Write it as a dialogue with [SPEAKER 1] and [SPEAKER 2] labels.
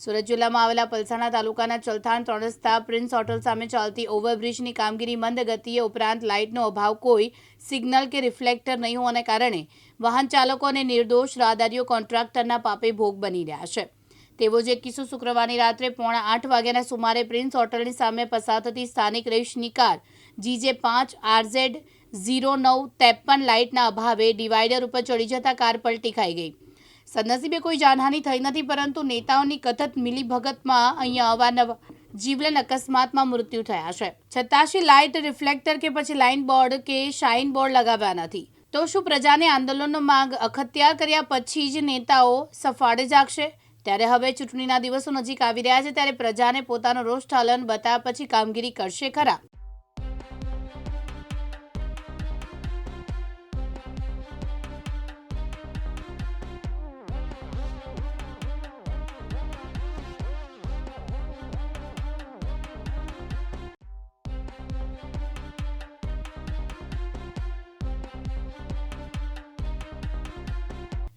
[SPEAKER 1] સુરત જિલ્લામાં આવેલા પલસાણા તાલુકાના ચલથાણ ત્રણ પ્રિન્સ હોટલ સામે ચાલતી ઓવરબ્રિજની કામગીરી મંદ ગતિએ ઉપરાંત લાઇટનો અભાવ કોઈ સિગ્નલ કે રિફ્લેક્ટર નહીં હોવાને કારણે વાહન ચાલકો અને નિર્દોષ રાહદારીઓ કોન્ટ્રાક્ટરના પાપે ભોગ બની રહ્યા છે. તેવો જ એક કિસ્સો શુક્રવારની રાત્રે પોણા આઠ વાગ્યાના સુમારે પ્રિન્સ હોટલની સામે પસાર થતી સ્થાનિક રેશની કાર જીજે પાંચ આરઝેડ ઝીરો નવ ત્રેપન લાઇટના અભાવે ડિવાઈડર ઉપર ચડી જતા કાર પલટી ખાઈ ગઈ. સદનસીબે કોઈ જાનહાનિ થઈ નથી, પરંતુ નેતાઓની કથિત મિલીભગતમાં અહીંયા અવારનવાર જીવલેણ અકસ્માતમાં મૃત્યુ થયા છે. છતાંશી લાઇટ રિફ્લેક્ટર કે પછી લાઇન બોર્ડ કે શાઇન બોર્ડ લગાવ્યા નથી. તો શું પ્રજાને આંદોલનનો માંગ અખત્યાર કર્યા પછી જ નેતાઓ સફાળે જાગશે? ત્યારે હવે ચૂંટણીના દિવસો નજીક આવી રહ્યા છે, ત્યારે પ્રજાને પોતાનો રોષ ઠાલન બતાવ્યા પછી કામગીરી કરશે ખરા.